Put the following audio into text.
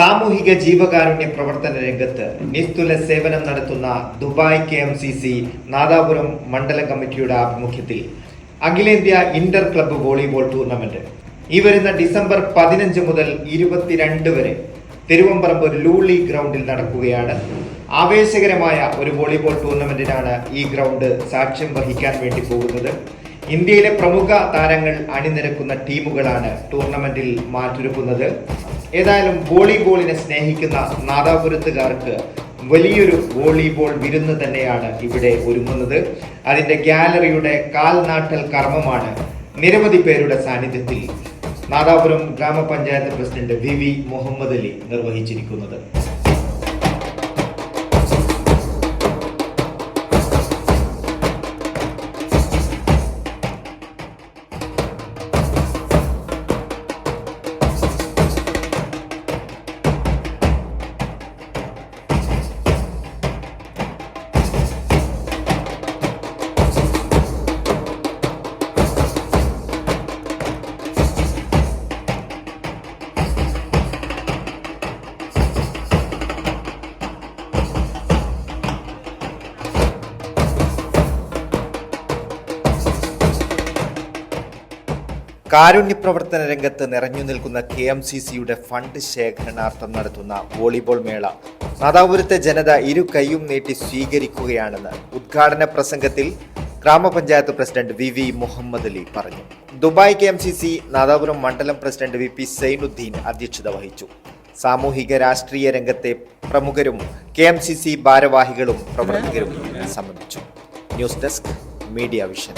സാമൂഹിക ജീവകാരുണ്യ പ്രവർത്തന രംഗത്ത് നിസ്തുല സേവനം നടത്തുന്ന Dubai K M C C Nadapuram മണ്ഡല കമ്മിറ്റിയുടെ ആഭിമുഖ്യത്തിൽ അഖിലേന്ത്യാ ഇന്റർ ക്ലബ്ബ് വോളിബോൾ ടൂർണമെന്റ്. ഈ വരുന്ന ഡിസംബർ പതിനഞ്ച് മുതൽ ഇരുപത്തിരണ്ട് വരെ തിരുവമ്പറമ്പ് ലൂളി ഗ്രൗണ്ടിൽ നടക്കുകയാണ്. ആവേശകരമായ ഒരു വോളിബോൾ ടൂർണമെന്റിനാണ് ഈ ഗ്രൗണ്ട് സാക്ഷ്യം വഹിക്കാൻ വേണ്ടി പോകുന്നത്. ഇന്ത്യയിലെ പ്രമുഖ താരങ്ങൾ അണിനിരക്കുന്ന ടീമുകളാണ് ടൂർണമെന്റിൽ മാറ്റൊരുക്കുന്നത്. ഏതായാലും വോളിബോളിനെ സ്നേഹിക്കുന്ന നാദാപുരത്തുകാർക്ക് വലിയൊരു വോളിബോൾ വിരുന്ന് തന്നെയാണ് ഇവിടെ ഒരുങ്ങുന്നത്. അതിന്റെ ഗാലറിയുടെ കാൽനാട്ടൽ കർമ്മമാണ് നിരവധി പേരുടെ സാന്നിധ്യത്തിൽ നാദാപുരം ഗ്രാമപഞ്ചായത്ത് president V V Muhammad Ali നിർവഹിച്ചിരിക്കുന്നത്. കാരുണ്യ പ്രവർത്തന രംഗത്ത് നിറഞ്ഞു നിൽക്കുന്ന കെ എം സി സിയുടെ ഫണ്ട് ശേഖരണാർത്ഥം നടത്തുന്ന വോളിബോൾ മേള. നാദാപുരത്തെ ജനത ഇരു കൈയും നീട്ടി സ്വീകരിക്കുകയാണെന്ന് ഉദ്ഘാടന പ്രസംഗത്തിൽ ഗ്രാമപഞ്ചായത്ത് president V V Muhammad Ali പറഞ്ഞു. Dubai K M C C Nadapuram മണ്ഡലം പ്രസിഡന്റ് വി പി സൈനുദ്ദീൻ അധ്യക്ഷത വഹിച്ചു. സാമൂഹിക രാഷ്ട്രീയ രംഗത്തെ പ്രമുഖരും കെ എം സി സി ഭാരവാഹികളും പ്രവർത്തകരും സംബന്ധിച്ചു. News desk media vision.